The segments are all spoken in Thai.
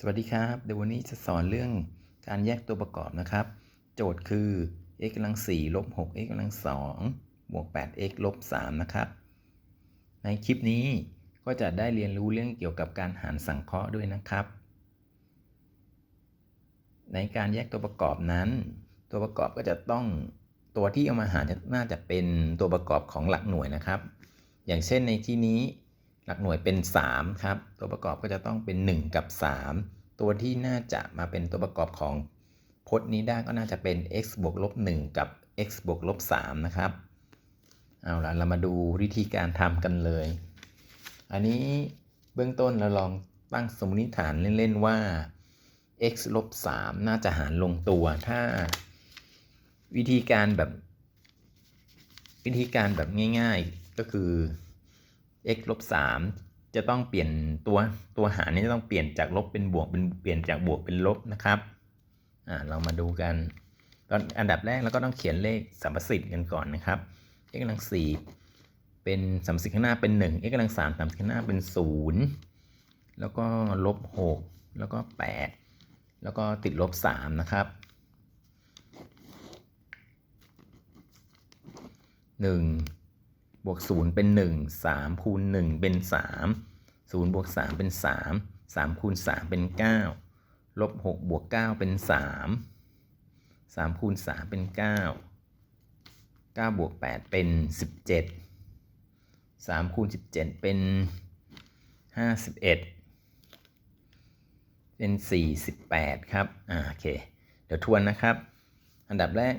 สวัสดีครับเดี๋ยววันนี้จะสอนเรื่องการแยกตัวประกอบนะครับ โจทย์คือ x กำลัง4ลบ6 x กำลัง2บวก 8x ลบ3นะครับ ในคลิปนี้ก็จะได้เรียนรู้เรื่องเกี่ยวกับการหารสังเคราะห์ด้วยนะครับ ในการแยกตัวประกอบนั้น ตัวประกอบก็จะต้องตัวที่เอามาหารน่าจะเป็นตัวประกอบของหลักหน่วยนะครับ อย่างเช่นในที่นี้หลักหน่วยเป็น 3 ครับ ตัวประกอบก็จะต้องเป็น 1 กับ 3 ตัวที่น่าจะมาเป็นตัวประกอบของพจน์นี้ได้ก็น่าจะเป็น x บวกลบ1กับ x บวกลบ3นะครับ เอาละเรามาดูวิธีการทำกันเลย อันนี้เบื้องต้นเราลองตั้งสมมติฐานเล่น ๆ ว่า x ลบ3น่าจะหารลงตัว ถ้าวิธีการแบบวิธีการแบบง่าย ๆ ก็คือ x ลบ3 จะต้องเปลี่ยนตัวตัวหารนี้จะต้องเปลี่ยนจากลบเป็นบวกเป็นเปลี่ยนจากบวกเป็นลบนะครับอ่าเรามาดูกันตอนอันดับแรกเราก็ต้องเขียนเลขสัมประสิทธิ์กันก่อนนะครับ x กำลัง4เป็นสัมประสิทธิ์ข้างหน้าเป็น1 x กำลัง3สัมประสิทธิ์ข้างหน้าเป็น 0 แล้วก็ลบ6แล้วก็ 8 แล้วก็ติดลบ3นะครับ1 บวก0เป็น 1 3คูณ1เป็น 3 0บวก3เป็น 3 3คูณ3เป็น 9 ลบ6บวก9เป็น 3 3คูณ3เป็น 9 9บวก8เป็น 17 3คูณ17 เป็น 51เป็น48 ครับ อ่า โอเค เดี๋ยวทวนนะครับ อันดับแรก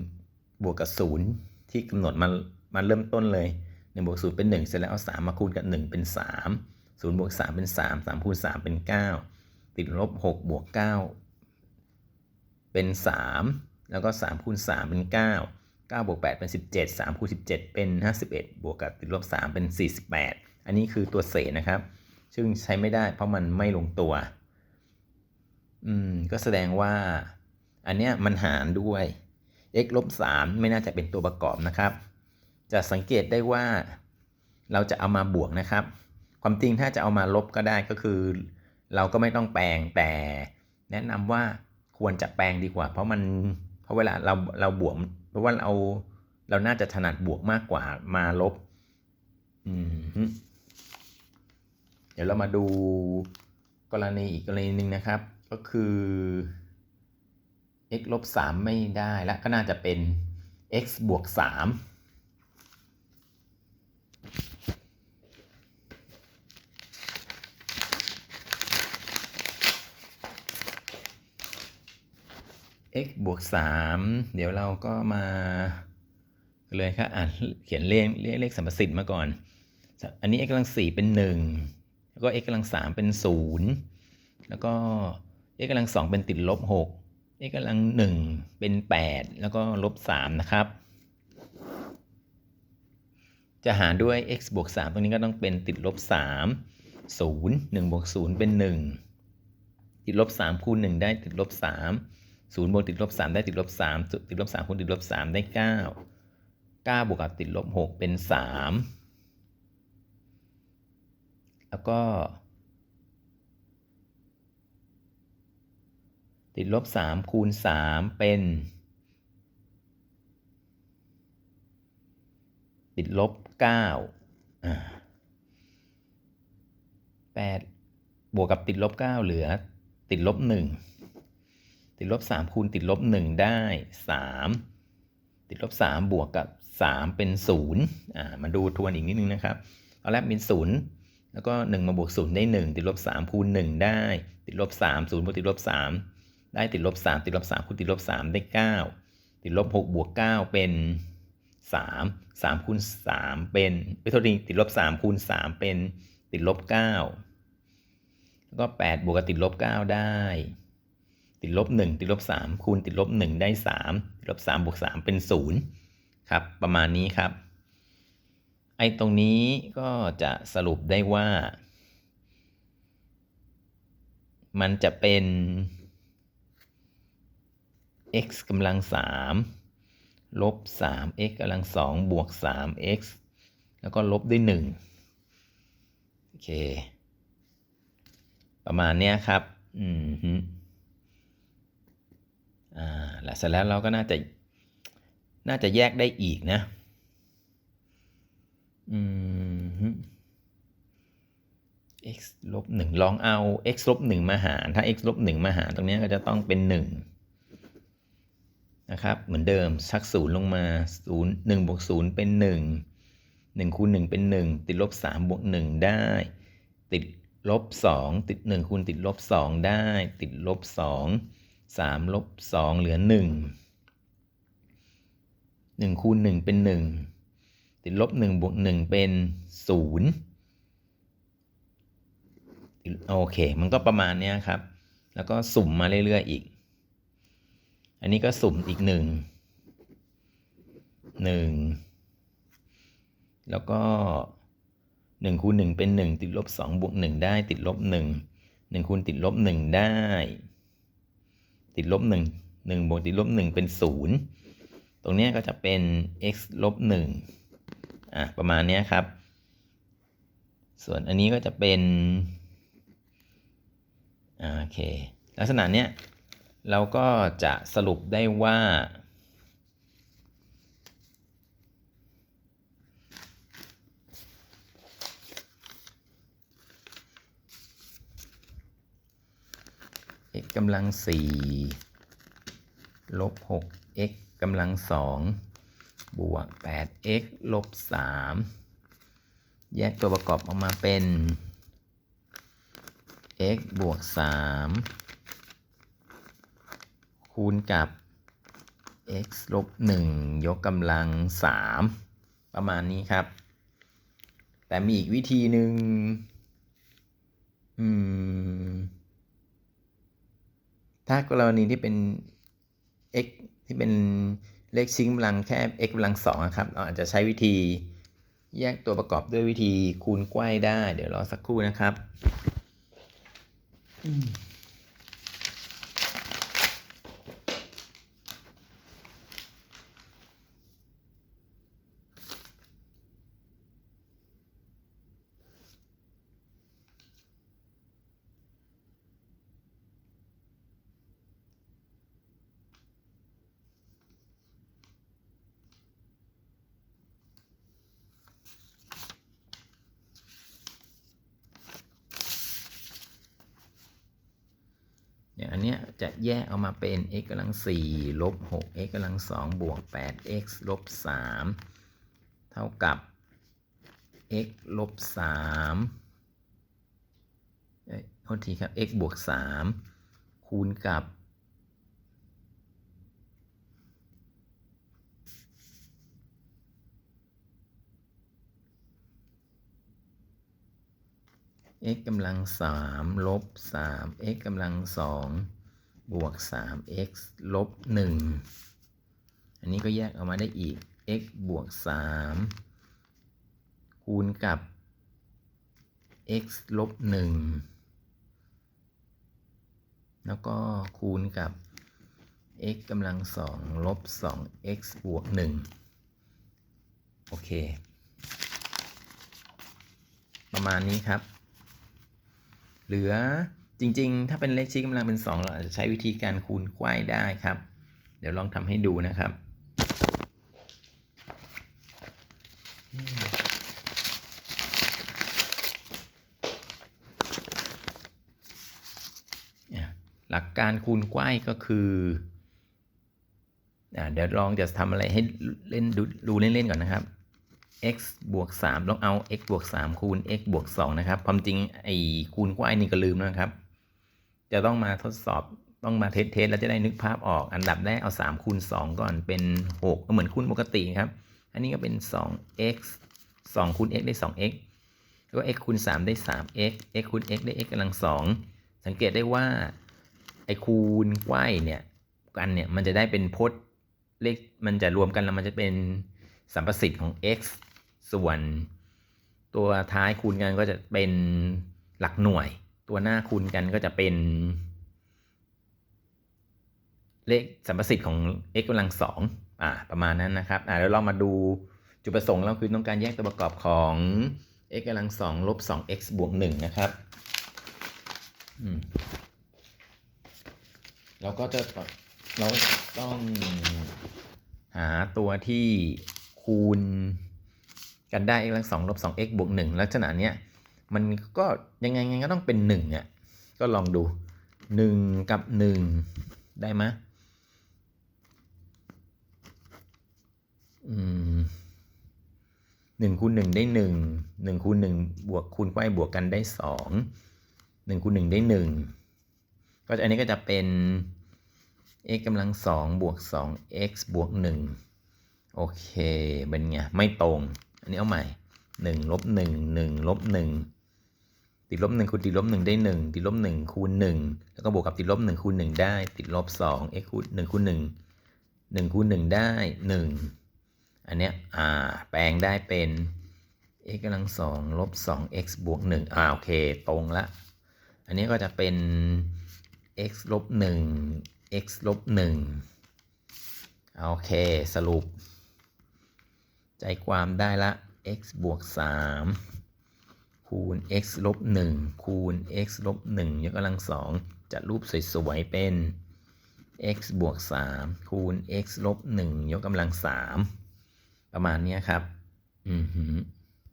1 บวกกับ 0 ที่กำหนดมา มาเริ่มต้นเลย1บวก0เป็น 1 เสร็จแล้วเอา3มาคูณกับ 1 เป็น 3 0บวก3เป็น 3 3คูณ3เป็น 9 ติดลบ6บวก9เป็น 3 แล้วก็3คูณ3เป็น 9 9บวก8เป็น 17 3คูณ17 เป็น 51 บวกกับติดลบ 3 เป็น 48 อันนี้คือตัวเศษนะครับ ซึ่งใช้ไม่ได้เพราะมันไม่ลงตัว อืม ก็แสดงว่า อันเนี้ยมันหารด้วย x ลบ3ไม่น่าจะเป็นตัวประกอบนะครับ จะสังเกตได้ว่าเราจะเอามาบวกนะครับ ความจริงถ้าจะเอามาลบก็ได้ก็คือ เราก็ไม่ต้องแปลงแต่แนะนำว่าควรจะแปลงดีกว่า เพราะมันเพราะเวลาเราเราบวก เพราะว่าเราเราน่าจะถนัดบวกมากกว่ามาลบอืมเดี๋ยวเรามาดูกรณีอีกกรณีหนึ่งนะครับ ก็คือ x ลบ3ไม่ได้และก็น่าจะเป็น x บวก3 x บวก 3 เดี๋ยวเราก็มาเลยครับอ่านเขียนเลขเลขเลขสัมประสิทธิ์มาก่อน อันนี้ x กำลัง 4 เป็น 1 แล้วก็ x กำลัง 3 เป็น 0 แล้วก็ x กำลัง 2 เป็นติดลบ 6 x กำลัง 1 เป็น 8 แล้วก็ลบ 3 นะครับ จะหารด้วย x บวก 3 ตรงนี้ก็ต้องเป็นติดลบ 3 0 1บวก0เป็น 1 ติดลบ 3คูณ1ได้ติดลบ 3 0บวกติดลบ3ได้ติดลบ3ติดลบ3คูณติดลบ3ได้9 9บวกกับติดลบ6เป็น3แล้วก็ ติดลบ3คูณ3เป็น ติดลบ9อ่า8บวกกับติดลบ9เหลือ ติดลบ1 ติดลบ 3 คูณติดลบ 1 ได้ 3 ติดลบ 3 บวกกับ 3 เป็น 0อ่ามาดูทวนอีกนิดนึงนะครับตอนแรกเป็น 0 แล้วก็ 1 มาบวก 0 ได้ 1 ติดลบ 3 คูณ 1 ได้ ติดลบ 3 0บวกติดลบ 3 ได้ติดลบ 3 ติดลบ 3 คูณติดลบ 3 ได้ 9 ติดลบ 6 บวก 9 เป็น 3 3คูณ3เป็นไปโทษทีติดลบ 3 คูณ 3 เป็นติดลบ 9 แล้วก็ 8 บวกกับติดลบ 9 ได้ ติดลบ1ติดลบ3คูณติดลบ1ได้3ติดลบ3บวก3เป็น0ครับประมาณนี้ครับ ไอ้ตรงนี้ก็จะสรุปได้ว่า มันจะเป็น x กำลัง3ลบ 3x กำลัง2บวก 3x แล้วก็ลบด้วย1โอเค ประมาณเนี้ยครับ อืม อ่าแล้วเสร็จแล้วเราก็น่าจะน่าจะแยกได้อีกนะอืม x ลบหนึ่งลองเอา x ลบหนึ่งมาหาร ถ้า x ลบหนึ่งมาหารตรงนี้ก็จะต้องเป็นหนึ่งนะครับ เหมือนเดิมชักศูนย์ลงมาศูนย์หนึ่งบวกศูนย์เป็นหนึ่งหนึ่งคูณหนึ่งเป็นหนึ่งติดลบสามบวกหนึ่งได้ ติดลบสองติดหนึ่งคูณติดลบสองได้ ติดลบสอง สามลบสองเหลือหนึ่งหนึ่งคูณหนึ่งเป็นหนึ่งติดลบหนึ่งบวกหนึ่งเป็นศูนย์โอเค มันก็ประมาณนี้ครับ แล้วก็สุ่มมาเรื่อย ๆ อีก อันนี้ก็สุ่มอีกหนึ่งหนึ่งแล้วก็หนึ่งคูณหนึ่งเป็นหนึ่งติดลบสองบวกหนึ่งได้ติดลบหนึ่งหนึ่งคูณติดลบหนึ่งได้ ติดลบหนึ่งหนึ่งบวกติดลบหนึ่งเป็นศูนย์ตรงนี้ก็จะเป็น x ลบหนึ่งอะประมาณนี้ครับ ส่วนอันนี้ก็จะเป็นอ่าโอเค ลักษณะเนี้ยเราก็จะสรุปได้ว่า x กำลังสี่ลบหก x กำลังสองบวกแปด x ลบสามแยกตัวประกอบออกมาเป็น x บวกสามคูณกับ x ลบหนึ่งยกกำลังสามประมาณนี้ครับ แต่มีอีกวิธีหนึ่งอืม ถ้ากรณีที่เป็น x ที่เป็นเลขชิงกำลังแค่ x กำลังสองครับ เราอาจจะใช้วิธีแยกตัวประกอบด้วยวิธีคูณไกว้ได้ เดี๋ยวรอสักครู่นะครับ จะแยกออกมาเป็น x กำลังสี่ลบหก x กำลังสองบวกแปด x ลบสามเท่ากับ x ลบสามเอ้ยโทษทีครับ x บวกสามคูณกับ x กำลังสามลบสาม x กำลังสอง บวกสาม x ลบหนึ่งอันนี้ก็แยกออกมาได้อีก x บวกสามคูณกับ x ลบหนึ่งแล้วก็คูณกับ x กำลังสองลบสอง x บวกหนึ่งโอเค ประมาณนี้ครับ เหลือ จริงๆ ถ้าเป็นเลขชี้กำลังเป็น 2 เราอาจจะใช้วิธีการคูณไกว้ได้ครับ เดี๋ยวลองทำให้ดูนะครับ หลักการคูณไกว้ก็คืออเดี๋ยวลองจะทำอะไรให้เล่นดูดูเล่นๆก่อนนะครับ x บวก3ต้องเอา x บวก3คูณ x บวก2นะครับ ความจริงไอ้คูณกว้ายนี่ก็ลืมนะครับ จะต้องมาทดสอบต้องมาเทสเทสแล้วจะได้นึกภาพออก อันดับแรกเอา3คูณ2ก่อนเป็น6ก็เหมือนคูณปกติครับ อันนี้ก็เป็น 2x 2คูณ x ได้ 2x แล้วก็ x คูณ 3 ได้ 3x x คูณ x ได้ x กำลัง 2 สังเกตได้ว่า ไอ้คูณกว้เนี่ยกันเนี่ยมันจะได้เป็นพจน์เลขมันจะรวมกันแล้วมันจะเป็นสัมประสิทธิ์ของ x ส่วนตัวท้ายคูณกันก็จะเป็นหลักหน่วย ตัวหน้าคูณกันก็จะเป็น เลขสัมประสิทธิ์ของ x กำลังสองอ่าประมาณนั้นนะครับอ่าแล้วเรามาดูจุดประสงค์เราคือต้องการแยกตัวประกอบของ x กำลังสองลบสอง x บวกหนึ่งนะครับอืมเราก็จะเราต้องหาตัวที่คูณกันได้ x กำลังสองลบสอง x บวกหนึ่งลักษณะเนี้ย มันก็ยังไงไงก็ต้องเป็นหนึ่งอะก็ลองดูหนึ่งกับหนึ่งได้ไหมอืมหนึ่งคูณหนึ่งได้หนึ่งหนึ่งคูณหนึ่งบวกคูณไขว้บวกกันได้สองหนึ่งคูณหนึ่งได้หนึ่งก็อันนี้ก็จะเป็น x กำลังสองบวกสอง x บวกหนึ่งโอเค เป็นไง ไม่ตรง อันนี้เอาใหม่หนึ่งลบหนึ่งหนึ่งลบหนึ่ง ติดลบหนึ่งคูณติดลบหนึ่งได้หนึ่งติดลบหนึ่งคูณหนึ่งแล้วก็บวกกับติดลบหนึ่งคูณหนึ่งได้ ติดลบสอง x คูณหนึ่งคูณหนึ่งหนึ่งคูณหนึ่งได้หนึ่งอันเนี้ยอ่าแปลงได้เป็น x กำลังสองลบสอง x บวกหนึ่งอ่าโอเค ตรงละ อันนี้ก็จะเป็น x ลบหนึ่ง x ลบหนึ่งโอเค สรุป ใจความได้ละ x บวกสาม คูณ x ลบ1คูณ x ลบ1ยกกำลังสองจัดรูปสวยๆเป็น x บวก 3 คูณ x ลบ1ยกกำลัง 3 ประมาณนี้ครับ อือหือ